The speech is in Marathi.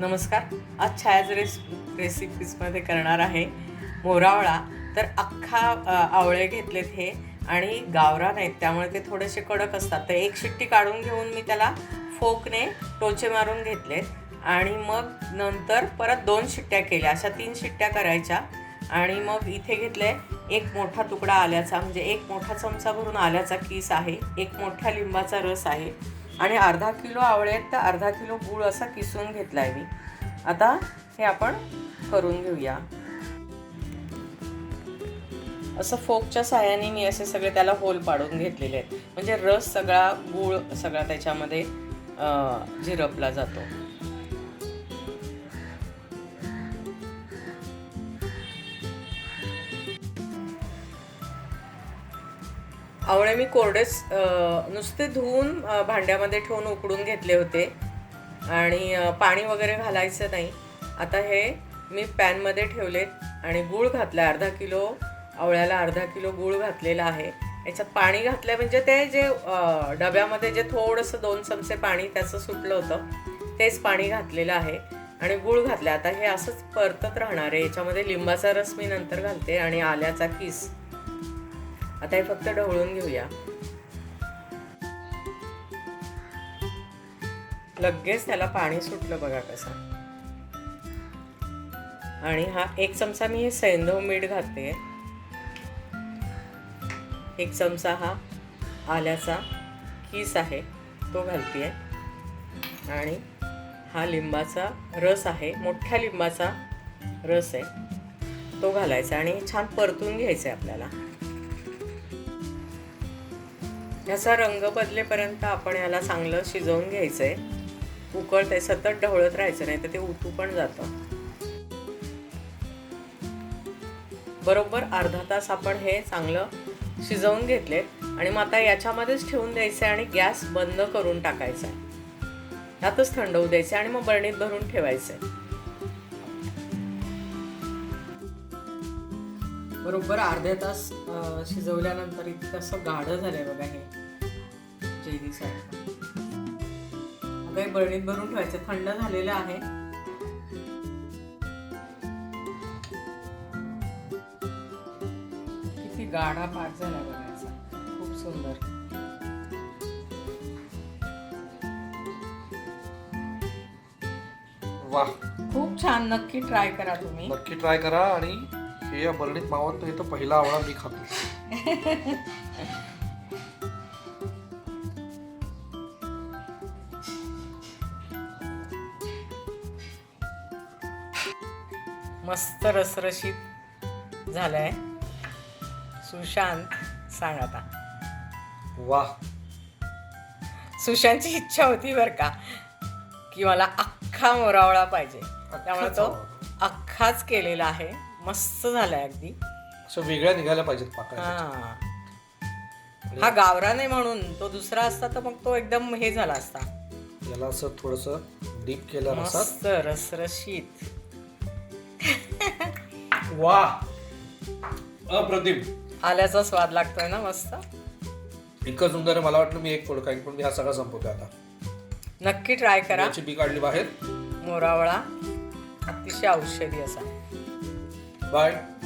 नमस्कार. आज छायाच रेस रेसिपीजमध्ये करणार आहे मोरावळा. तर अख्खा आवळे घेतलेत हे आणि गावरान आहेत त्यामुळे ते थोडेसे कडक असतात. तर एक शिट्टी काढून घेऊन मी त्याला फोकने टोचे मारून घेतलेत आणि मग नंतर परत दोन शिट्ट्या केल्या. अशा तीन शिट्ट्या करायच्या आणि मग इथे घेतले एक मोठा तुकडा आल्याचा म्हणजे एक मोठा चमचा भरून आल्याचा किस आहे एक मोठ्या लिंबाचा रस आहे. आणि अर्धा किलो आवळे आहेत तर अर्धा किलो गूळ असा किसून घेतला आहे मी. आता हे आपण करून घेऊया. असं फोकच्या साह्याने मी असे सगळे त्याला होल पाडून घेतलेले आहेत. म्हणजे रस सगळा गूळ सगळा त्याच्यामध्ये झिरपला जातो. आवळे मी कोरडेच नुसते धुवून भांड्यामध्ये ठेवून उकडून घेतले होते. आणि पाणी वगैरे घालायचं नाही. आता हे मी पॅनमध्ये ठेवलेत आणि गूळ घातला. अर्धा किलो आवळ्याला अर्धा किलो गूळ घातलेला आहे. याच्यात पाणी घातलं म्हणजे ते जे डब्यामध्ये जे थोडंसं दोन चमचे पाणी त्याचं सुटलं होतं तेच पाणी घातलेलं आहे आणि गूळ घातलं. आता हे असंच परतत राहणार आहे. याच्यामध्ये लिंबाचा रस मी नंतर घालते आणि आल्याचा किस आता हे फक्त ढवळून घेऊया. लगेच त्याला पाणी सुटलं बघा कसं. आणि हा एक चमचा मी सैंधव मीठ घालते एक चमचा हा आल्याचा किस आहे तो घालते आणि हा लिंबाचा रस आहे मोठ्या लिंबाचा रस आहे तो घालायचा आणि छान परतून घ्यायचा आहे आपल्याला. ह्याचा रंग बदलेपर्यंत आपण याला चांगलं शिजवून घ्यायचं आहे उकळते सतत ढवळत राहायचं नाही तर ते उतू पण जातं. बरोबर अर्धा तास आपण हे चांगलं शिजवून घेतले आणि मग आता याच्यामध्येच ठेवून द्यायचं आहे आणि गॅस बंद करून टाकायचा. आहे यातच थंड होऊ द्यायचे आणि मग बरणीत भरून ठेवायचं. आहे बरोबर अर्ध्या तास शिजवल्यानंतर इतकं असं गाढं झालंय बघा हे. जेली सारखं. आता हे बरणीत भरून ठेवायचं. थंड झालेलं आहे. किती गाढा पाठ झाला बघायचा खूप सुंदर. वाह. खूप छान. नक्की ट्राय करा तुम्ही. नक्की ट्राय करा आणि हे या बरणीत मावत नाही तर पहिला आवळा मी खातो. मस्त रसरशीत झालंय. सुशांत सांग आता. वाह सुशांतची इच्छा होती बरं का की मला अख्खा मोरावळा पाहिजे. त्यामुळे तो. अख्खाच केलेला आहे. मस्त झालाय अगदी. असं वेगळ्या निघायला पाहिजेत पाकळ्या हा. हा गावरा नाही म्हणून तो दुसरा असता तर मग तो एकदम हे झाला असता. याला असं थोडस डीप केलं रसात. मस्त रसरशीत. वाह अप्रतिम. आल्याचा स्वाद लागतोय ना मस्त? इतकं सुंदर आहे, मला वाटलं मी एक फोड खाईन पण मी हा सगळा संपवतो आता. नक्की ट्राय करा. याची बी काढली बाहेर. मोरावळा. अतिशय औषधी असा. Bye.